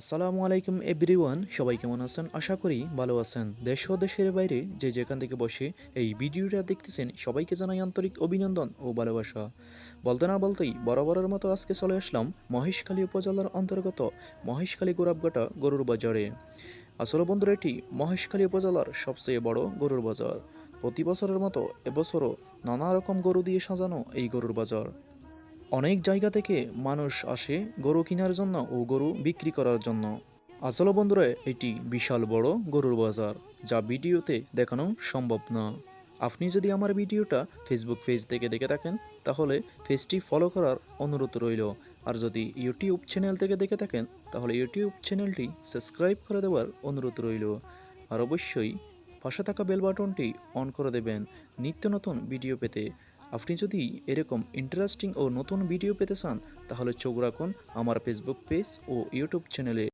আসসালামু আলাইকুম এভরিওয়ান, সবাই কেমন আছেন? আশা করি ভালো আছেন। দেশ ও দেশের বাইরে যে যেখান থেকে বসে এই ভিডিওটা দেখতেছেন, সবাইকে জানাই আন্তরিক অভিনন্দন ও ভালোবাসা। বলতে না বলতেই বরাবরের মতো আজকে চলে আসলাম মহেশখালী উপজেলার অন্তর্গত মহেশখালী গোরাবঘাটা গরুর বাজারে। আসলে বন্ধুরা, এটি মহেশখালী উপজেলার সবচেয়ে বড় গরুর বাজার। প্রতি বছরের মতো এবছরও নানা রকম গরু দিয়ে সাজানো এই গরুর বাজার। অনেক জায়গা থেকে মানুষ আসে গরু কেনার জন্য ও গরু বিক্রি করার জন্য। আসলে বন্ধুরা, এটি বিশাল বড় গরুর বাজার, যা ভিডিওতে দেখানো সম্ভব না। আপনি যদি আমার ভিডিওটা ফেসবুক পেজ থেকে দেখে থাকেন, তাহলে পেজটি ফলো করার অনুরোধ রইল। আর যদি ইউটিউব চ্যানেল থেকে দেখে থাকেন, তাহলে ইউটিউব চ্যানেলটি সাবস্ক্রাইব করে দেওয়ার অনুরোধ রইল। আর অবশ্যই পাশে থাকা বেল বাটনটি অন করে দেবেন। নিত্য নতুন ভিডিও পেতে। আপনি যদি এরকম ইন্টারেস্টিং ও নতুন ভিডিও পেতে চান, তাহলে চোখ রাখুন আমার ফেসবুক পেজ ও ইউটিউব চ্যানেলে